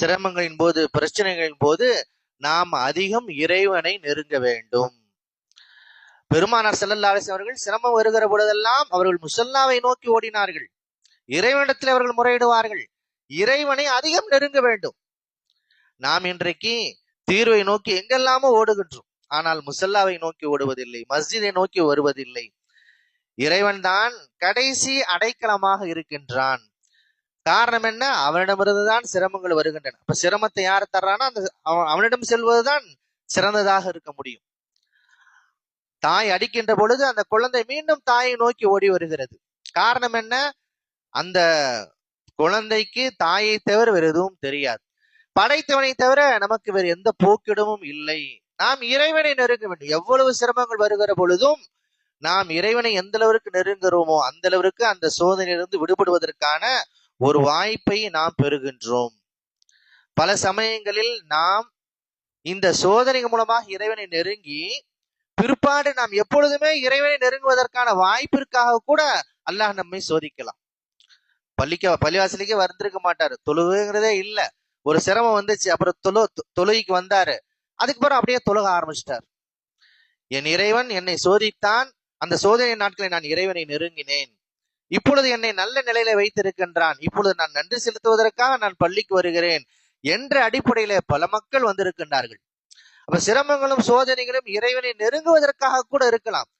சிரமங்களின் போது பிரச்சனைகளின் போது நாம் அதிகம் இறைவனை நெருங்க வேண்டும். பெருமானார் செல்லல்லா அவர்கள் சிரமம் வருகிற பொழுதெல்லாம் அவர்கள் முசல்லாவை நோக்கி ஓடினார்கள். இறைவனிடத்தில் அவர்கள் முறையிடுவார்கள். இறைவனை அதிகம் நெருங்க வேண்டும். நாம் இன்றைக்கு தீர்வை நோக்கி எங்கெல்லாமோ ஓடுகின்றோம். ஆனால் முசல்லாவை நோக்கி ஓடுவதில்லை மஸ்ஜிதை நோக்கி வருவதில்லை. இறைவன் தான் கடைசி அடைக்கலமாக இருக்கின்றான். காரணம் என்ன? அவனிடமிருந்துதான் சிரமங்கள் வருகின்றன. அப்ப சிரமத்தை யார் தர்றான்னா அந்த அவனிடம் செல்வதுதான் சிறந்ததாக இருக்க முடியும். தாய் அடிக்கின்ற பொழுது அந்த குழந்தை மீண்டும் தாயை நோக்கி ஓடி வருகிறது. காரணம் என்ன? அந்த குழந்தைக்கு தாயை தவிர வேறு எதுவும் தெரியாது. படைத்தவனை தவிர நமக்கு வேறு எந்த போக்கிடமும் இல்லை. நாம் இறைவனை நெருங்க வேண்டும். எவ்வளவு சிரமங்கள் வருகிற பொழுதும் நாம் இறைவனை எந்த அளவிற்கு நெருங்குகிறோமோ அந்த அளவிற்கு அந்த சோதனையிலிருந்து விடுபடுவதற்கான ஒரு வாய்ப்பை நாம் பெறுகின்றோம். பல சமயங்களில் நாம் இந்த சோதனை மூலமாக இறைவனை நெருங்கி பிற்பாடு நாம் எப்பொழுதுமே இறைவனை நெருங்குவதற்கான வாய்ப்பிற்காக கூட அல்லாஹ் நம்மை சோதிக்கலாம். பள்ளிக்க பள்ளிவாசலுக்கே வந்திருக்க மாட்டாரு. தொழுகுங்கிறதே இல்ல. ஒரு சிரமம் வந்துச்சு அப்புறம் தொழு தொழுகைக்கு வந்தாரு. அதுக்கப்புறம் அப்படியே தொழுக ஆரம்பிச்சிட்டார். என் இறைவன் என்னை சோதித்தான். அந்த சோதனை நாட்களை நான் இறைவனை நெருங்கினேன். இப்பொழுது என்னை நல்ல நிலையில வைத்திருக்கின்றான். இப்பொழுது நான் நன்றி செலுத்துவதற்காக நான் பள்ளிக்கு வருகிறேன் என்ற அடிப்படையில பல மக்கள் வந்திருக்கின்றார்கள். அப்ப சிரமங்களும் சோதனைகளும் இறைவனை நெருங்குவதற்காக கூட இருக்கலாம்.